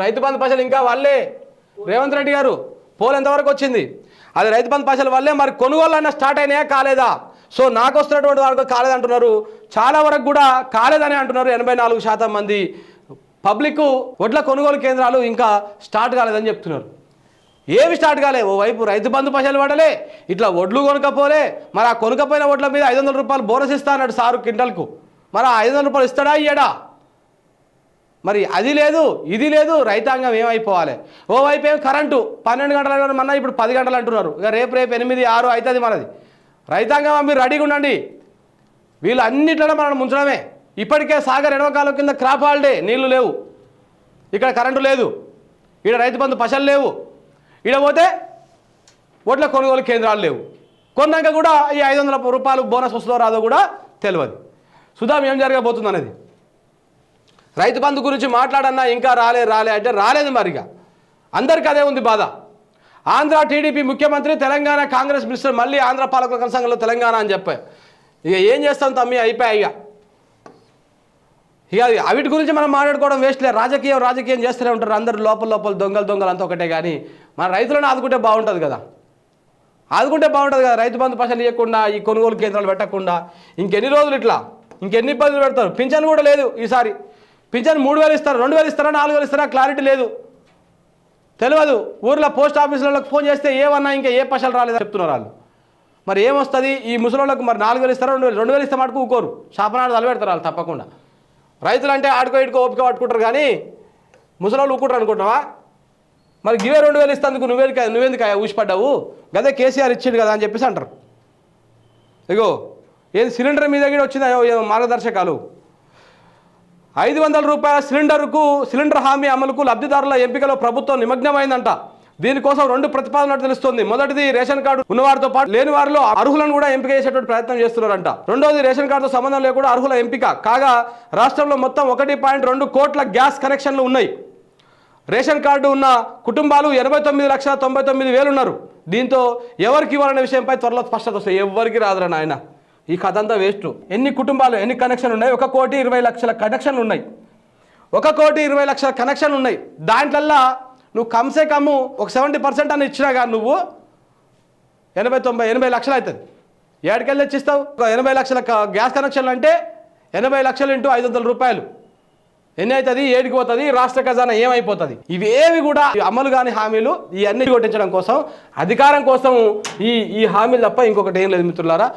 రైతు బంధు పైసలు ఇంకా వాళ్ళే. రేవంత్ రెడ్డి గారు పోల్ ఎంతవరకు వచ్చింది? అది రైతు బంధు పైసలు వల్లే మరి కొనుగోలు అన్న స్టార్ట్ అయినాయా కాలేదా? సో నాకు వస్తున్నటువంటి వరకు కాలేదంటున్నారు చాలా వరకు కూడా కాలేదని అంటున్నారు ఎనభై నాలుగు శాతం మంది. పబ్లిక్ వడ్ల కొనుగోలు కేంద్రాలు ఇంకా స్టార్ట్ కాలేదని చెప్తున్నారు. ఏమి స్టార్ట్ కాలే? ఓ వైపు రైతు బంధు పైసలు పడలే ఇట్లా వడ్లు కొనకపోలే మరి ఆ కొనుకపోయిన వడ్ల మీద ఐదు వందల రూపాయలు బోనస్ ఇస్తా అన్నాడు సారు క్వింటల్కు మరి ఆ ఐదు వందల రూపాయలు ఇస్తాడా ఇయ్యడా? మరి అది లేదు ఇది లేదు రైతాంగం ఏమైపోవాలి? ఓవైపు ఏం కరెంటు? పన్నెండు గంటలు మన ఇప్పుడు పది గంటలు అంటున్నారు. ఇక రేపు రేపు ఎనిమిది ఆరు అవుతుంది మనది. రైతాంగం మీరు రెడీగా ఉండండి. వీళ్ళు అన్నిట్లలో మనం ముంచడమే. ఇప్పటికే సాగర్ ఎడవకాలం కింద క్రాప్ హాలిడే నీళ్ళు లేవు. ఇక్కడ కరెంటు లేదు. ఇక్కడ రైతు బంధు పశలు లేవు. ఈడ పోతే ఓట్ల కొనుగోలు కేంద్రాలు లేవు. కొన్నాక కూడా ఈ ఐదు వందల రూపాయలు బోనస్ వస్తుందో రాదో కూడా తెలియదు సుధాం ఏం జరగబోతుంది అనేది రైతు బంధు గురించి మాట్లాడన్నా ఇంకా రాలే రాలే అంటే రాలేదు మరిగా. అందరికీ అదే ఉంది బాధ. ఆంధ్ర టీడీపీ ముఖ్యమంత్రి తెలంగాణ కాంగ్రెస్ మినిస్టర్ మళ్ళీ ఆంధ్ర పాలకుల సంఘంలో తెలంగాణ అని చెప్పాయి ఇక ఏం చేస్తాం తమ్మి? అయిపోయాయి ఇక. ఇక అది అవిటి గురించి మనం మాట్లాడుకోవడం వేస్ట్లే రాజకీయం రాజకీయం చేస్తూనే ఉంటారు. అందరు లోపల లోపల దొంగలు దొంగలు అంతా ఒకటే కానీ మన రైతులను ఆదుకుంటే బాగుంటుంది కదా. ఆదుకుంటే బాగుంటుంది కదా. రైతు బంధు పైసలు ఇవ్వకుండా ఈ కొనుగోలు కేంద్రాలు పెట్టకుండా ఇంకెన్ని రోజులు ఇట్లా? ఇంకెన్ని ఇబ్బందులు పెడతారు? పింఛన్ కూడా లేదు ఈసారి. పింఛన్ మూడు వేలు ఇస్తారు రెండు వేలు ఇస్తారా నాలుగు వేలు ఇస్తారా? క్లారిటీ లేదు. తెలియదు. ఊర్లో పోస్ట్ ఆఫీసులకు ఫోన్ చేస్తే ఏమన్నా ఇంకా ఏ పైసలు రాలేదని చెప్తున్నారు వాళ్ళు. మరి ఏమొస్తుంది? ఈ ముసలిళ్ళకు మరి నాలుగు వేలు ఇస్తారా రెండు వేలు రెండు వేలు ఇస్తే మటుకు ఊకోరు. శాపనాడు తలబెడతారు వాళ్ళు తప్పకుండా. రైతులు అంటే ఆడుకో ఇటుకో ఓపిక పట్టుకుంటారు కానీ ముసలోళ్ళు ఊకుంటారు అనుకుంటావా మరి గివే రెండు వేలు ఇస్తందుకు నువ్వేందుకు నువ్వెందుకు ఊసిపడ్డావు? గదే కేసీఆర్ ఇచ్చిండు కదా అని చెప్పేసి అంటారు. ఇగో ఏది సిలిండర్ మీద కూడా వచ్చిందా? మార్గదర్శకాలు. ఐదు వందల రూపాయల సిలిండర్కు సిలిండర్ హామీ అమలుకు లబ్ధిదారుల ఎంపికలో ప్రభుత్వం నిమగ్నమైందంట. దీనికోసం రెండు ప్రతిపాదనలు తెలుస్తోంది. మొదటిది రేషన్ కార్డు ఉన్నవారితో పాటు లేని వారిలో అర్హులను కూడా ఎంపిక చేసేటువంటి ప్రయత్నం చేస్తున్నారంట. రెండోది రేషన్ కార్డుతో సంబంధం లేకుండా అర్హుల ఎంపిక. కాగా రాష్ట్రంలో మొత్తం ఒకటి పాయింట్ రెండు కోట్ల గ్యాస్ కనెక్షన్లు ఉన్నాయి. రేషన్ కార్డు ఉన్న కుటుంబాలు ఎనభై తొమ్మిది లక్షల తొంభై తొమ్మిది వేలు ఉన్నారు దీంతో ఎవరికి ఇవ్వాలనే విషయంపై త్వరలో స్పష్టత వస్తాయి ఎవరికి రాదురా నాయన? ఈ కథ అంతా వేస్ట్. ఎన్ని కుటుంబాలు ఎన్ని కనెక్షన్లు ఉన్నాయి? ఒక కోటి ఇరవై లక్షల కనెక్షన్లు ఉన్నాయి. ఒక కోటి ఇరవై లక్షల కనెక్షన్లు ఉన్నాయి. దాంట్లల్లా నువ్వు కమ్సే కమ్ము ఒక సెవెంటీ పర్సెంట్ అని ఇచ్చినా కానీ నువ్వు ఎనభై తొంభై ఎనభై లక్షలు అవుతుంది ఏడుకెళ్ళి తెచ్చిస్తావు? ఒక ఎనభై లక్షల గ్యాస్ కనెక్షన్లు అంటే ఎనభై లక్షలు ఇంటూ ఐదు వందల రూపాయలు. ఎన్ని అవుతుంది ఏడికి పోతుంది? రాష్ట్ర ఖజానా ఏమైపోతుంది? ఇవేవి కూడా అమలు కాని హామీలు ఇవన్నీ కొట్టించడం కోసం అధికారం కోసం ఈ ఈ హామీలు తప్ప ఇంకొకటి ఏం లేదు మిత్రులారా.